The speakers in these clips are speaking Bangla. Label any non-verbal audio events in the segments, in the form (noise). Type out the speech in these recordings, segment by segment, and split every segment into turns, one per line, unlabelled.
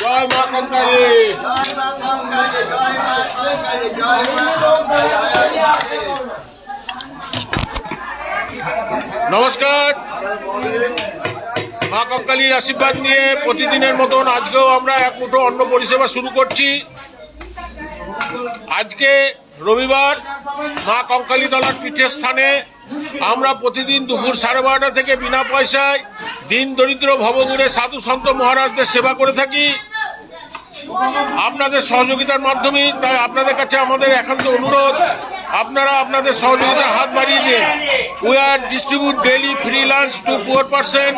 জয় মা কঙ্কালী। নমস্কার। মা কঙ্কালীর আশীর্বাদ নিয়ে প্রতিদিনের মতন আজকেও আমরা এক মুঠো অন্ন পরিষেবা শুরু করছি। আজকে রবিবার মা কঙ্কালী তলার পীঠের স্থানে আমরা প্রতিদিন দুপুর সাড়ে বারোটা থেকে বিনা পয়সায় দিন দরিদ্র ভবগুড়ে সাধু সন্ত মহারাজদের সেবা করে থাকি। আপনাদের সহযোগিতার মাধ্যমে, তাই আপনাদের কাছে আমাদের একান্ত অনুরোধ, আপনারা আপনাদের সহযোগিতার হাত বাড়িয়ে দিন। We are distribute daily free lunch to poor person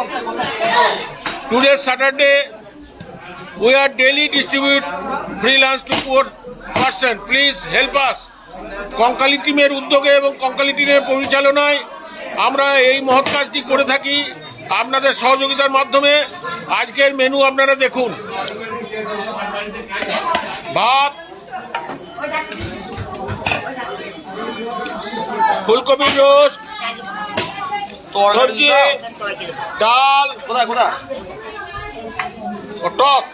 today Saturday we are daily distribute free lunch to poor person please help us Kankali টিমের উদ্যোগে এবং কঙ্কালী টিমের পরিচালনায় আমরা এই মহৎ কাজটি করে থাকি। আপনাদের সহযোগিতার মাধ্যমে আজকের মেনু আপনারা দেখুন। ভাত। ফুলকপির রোস্ট সবজি ডাল।
কোথায় কোথায়?
টক।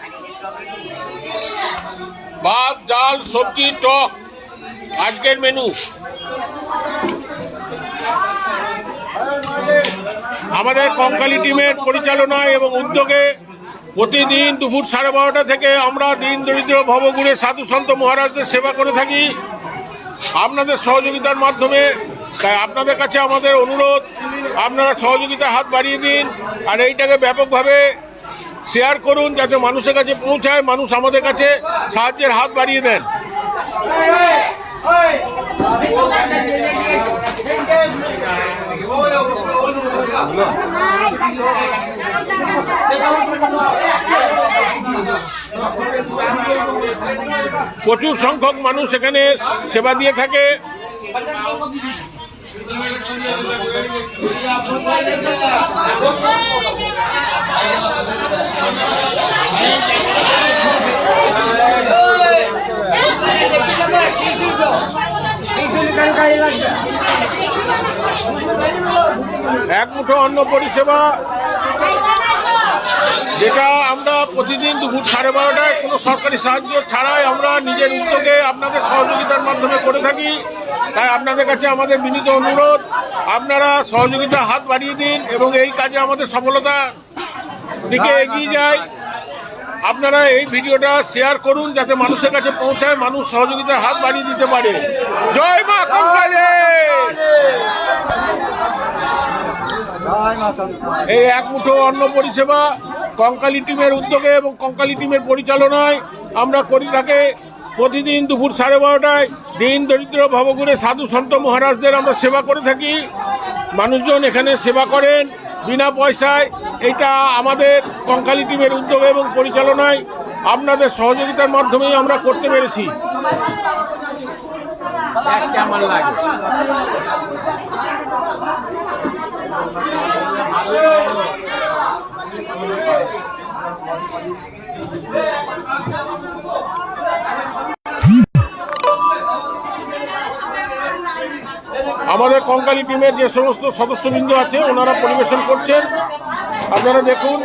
ভাত ডাল সবজি টক। আজকের মেনু। আমাদের কঙ্কালী টিমের পরিচালনায় এবং উদ্যোগে প্রতিদিন দুপুর সাড়ে বারোটা থেকে আমরা দিন দরিদ্র ভবগুড়ে সাধু সন্ত মহারাজদের সেবা করে থাকি আপনাদের সহযোগিতার মাধ্যমে তাই আপনাদের কাছে আমাদের অনুরোধ আপনারা সহযোগিতার হাত বাড়িয়ে দিন আর এইটাকে ব্যাপকভাবে শেয়ার করুন যাতে মানুষের কাছে পৌঁছায় মানুষ আমাদের কাছে সাহায্যের হাত বাড়িয়ে দেন প্রচুর সংখ্যক মানুষ এখানে সেবা দিয়ে থাকে। এক মুঠো অন্ন পরিষেবা যেটা আমরা প্রতিদিন দুপুর সাড়ে বারোটায় কোনো সরকারি সাহায্য ছাড়াই আমরা নিজের উদ্যোগে আপনাদের সহযোগিতার মাধ্যমে করে থাকি। তাই আপনাদের কাছে আমাদের বিনীত অনুরোধ, আপনারা সহযোগিতা হাত বাড়িয়ে দিন এবং এই কাজে আমাদের সফলতা দিকে এগিয়ে যায়। আপনারা এই ভিডিওটা শেয়ার করুন যাতে মানুষের কাছে পৌঁছায়, মানুষ সহযোগিতার হাত বাড়িয়ে দিতে পারে। জয় মা কঙ্কালী! এই এক মুঠো অন্ন পরিষেবা কঙ্কালী টিমের উদ্যোগে এবং কঙ্কালী টিমের পরিচালনায় আমরা করি থাকে প্রতিদিন দুপুর সাড়ে বারোটায়। দিন দরিদ্র ভবগুড়ে সাধু সন্ত মহারাজদের আমরা সেবা করে থাকি। মানুষজন এখানে সেবা করেন বিনা পয়সায়। এটা আমাদের কঙ্কালী টিমের উদ্যোগে এবং পরিচালনায় আপনাদের সহযোগিতার মাধ্যমেই আমরা করতে পেরেছি।
কেমন লাগে। (laughs)
আমাদের কঙ্কালী টিমের যে সমস্ত সদস্যবৃন্দ আছে, ওনারা পরিবেশন করছেন। আপনারা দেখুন,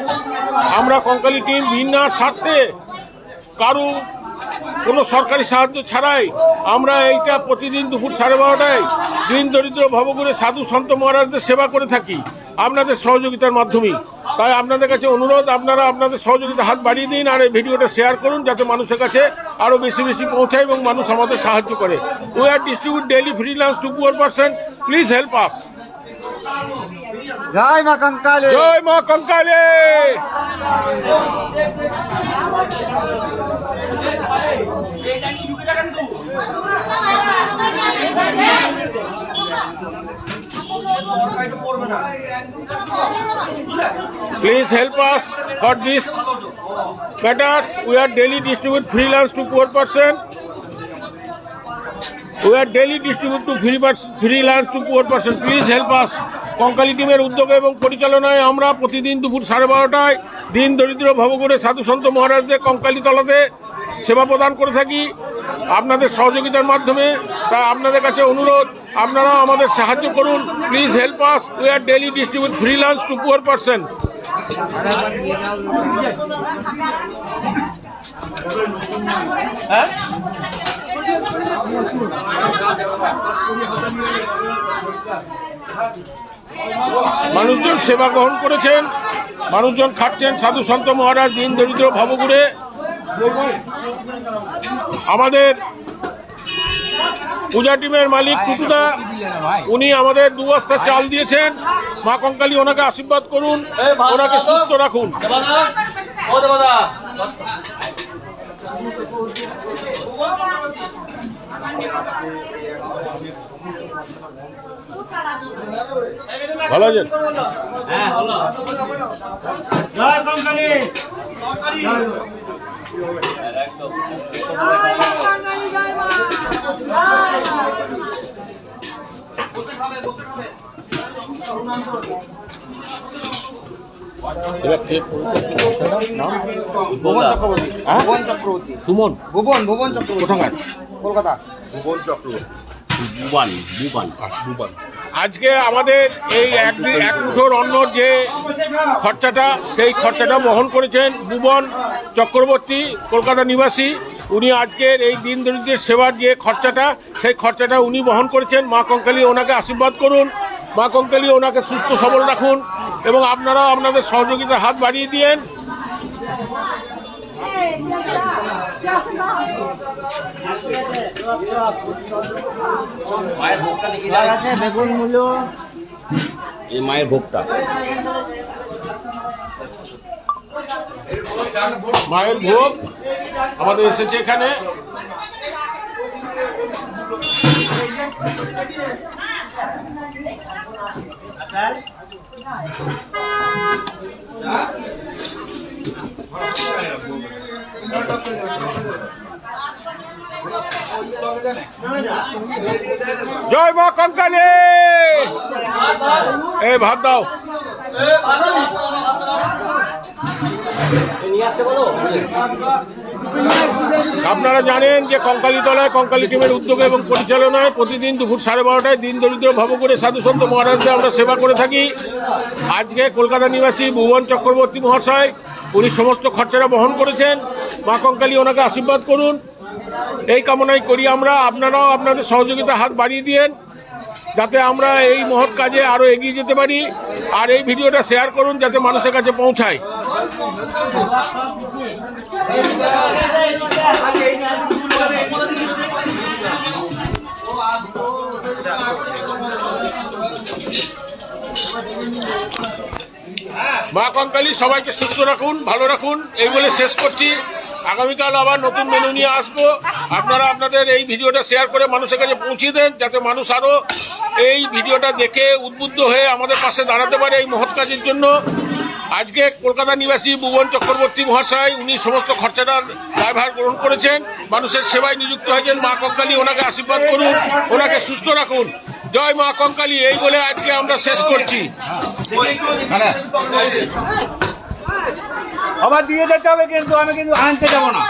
আমরা কঙ্কালী টিম বিনা স্বার্থে কারু কোনো সরকারি সাহায্য ছাড়াই আমরা এইটা প্রতিদিন দুপুর সাড়ে বারোটায় দিন দরিদ্র ভবগুড়ে সাধু সন্ত মহারাজদের সেবা করে থাকি। আপনাদের সহযোগিতার মাধ্যমেই। তাই আপনাদের কাছে অনুরোধ আপনারা আপনাদের সহযোগিতা হাত বাড়িয়ে দিন আর এই ভিডিওটা শেয়ার করুন যাতে মানুষের কাছে আরও বেশি বেশি পৌঁছায় এবং মানুষ আমাদের সাহায্য করে। We are distribute daily free lunch to poor person please help us
জয় মা কঙ্কালী।
জয় মা Kankali. Please help us for this matters. We are daily distribute free lunch to poor person. We are daily distribute to free, lunch to poor person. Please help us. Kankali টিমের উদ্যোগে এবং পরিচালনায় আমরা প্রতিদিন দুপুর সাড়ে বারোটায় দিন দরিদ্র ভবগুড়ে সাধু সন্ত মহারাজদের কঙ্কালী তলাতে সেবা প্রদান করে থাকি আপনাদের সহযোগিতার মাধ্যমে তাই আপনাদের কাছে অনুরোধ, আপনারা আমাদের সাহায্য করুন। Please help us we are daily distribute free lunch to poor person মানুষজন সেবা গ্রহণ করেছেন। মানুষজন খাচ্ছেন। সাধু সন্ত মহারাজ দিন দরিদ্র ভবগুড়ে আমাদের পূজা টিমের মালিক টুটুদা উনি আমাদের দু বস্তা চাল দিয়েছেন। মা কঙ্কালী ওনাকে আশীর্বাদ করুন, ওনাকে সুস্থ রাখুন। ভালো আছেন? নাম?
ভুবন চক্রবর্তী।
হ্যাঁ?
ভুবন চক্রবর্তী।
সুমন।
ভুবন ভুবন চক্রবর্তী।
কোথাকার?
কলকাতা।
আজকে আমাদের এই এক মুঠোর অন্নর যে খরচাটা, সেই খরচাটা বহন করেছেন ভুবন চক্রবর্তী, কলকাতা নিবাসী। উনি আজকের এই দিন দরিদ্রের সেবার যে খরচাটা, সেই খরচাটা উনি বহন করেছেন। মা কঙ্কালি ওনাকে আশীর্বাদ করুন। মা কঙ্কালী ওনাকে সুস্থ সবল রাখুন এবং আপনারাও আপনাদের সহযোগিতার হাত বাড়িয়ে দিয়েন।
বেগুন মূল্য
এই মায়ের ভোগটা।
মায়ের ভোগ আমাদের এসেছে এখানে। জয় মা কঙ্কালী। এ, ভাত দাও। আপনারা জানেন যে কঙ্কালীতলায় কঙ্কালী টিমের উদ্যোগে এবং পরিচালনায় প্রতিদিন দুপুর সাড়ে বারোটায় দিন দরিদ্র ভব করে সাধু সন্ত মহারাজদের আমরা সেবা করে থাকি। আজকে কলকাতা নিবাসী ভুবন চক্রবর্তী মহাশয়, উনি সমস্ত খরচাটা বহন করেছেন। মা কঙ্কালী ওনাকে আশীর্বাদ করুন। এই কামনাই করি আমরা। আপনারাও আপনাদের সহযোগিতা হাত বাড়িয়ে দিয়েন, যাতে আমরা এই মহৎ কাজে আরও এগিয়ে যেতে পারি। আর এই ভিডিওটা শেয়ার করুন, যাতে মানুষের কাছে পৌঁছায়। মা কঙ্কালী, সবাইকে সুস্থ রাখুন, ভালো রাখুন। এই বলে শেষ করছি। আগামীকাল আবার নতুন মেনু নিয়ে আসব। আপনারা আপনাদের এই ভিডিওটা শেয়ার করে মানুষের কাছে পৌঁছে দেন, যাতে মানুষ আরও এই ভিডিওটা দেখে উদ্বুদ্ধ হয়ে আমাদের পাশে দাঁড়াতে পারে এই মহৎ কাজের জন্য। আজকে কলকাতা নিবাসী ভুবন চক্রবর্তী মহাশয়, উনি সমস্ত খরচাটা দায়ভার গ্রহণ করেছেন। মানুষের সেবায় নিযুক্ত হয়েছেন মা কঙ্কালী, ওনাকে আশীর্বাদ করুন, ওনাকে সুস্থ রাখুন। জয় মা কঙ্কালী, এই বলে আজকে আমরা শেষ করছি।
আবার দিয়ে যেতে হবে কিন্তু আমি কিন্তু আনতে যাব না।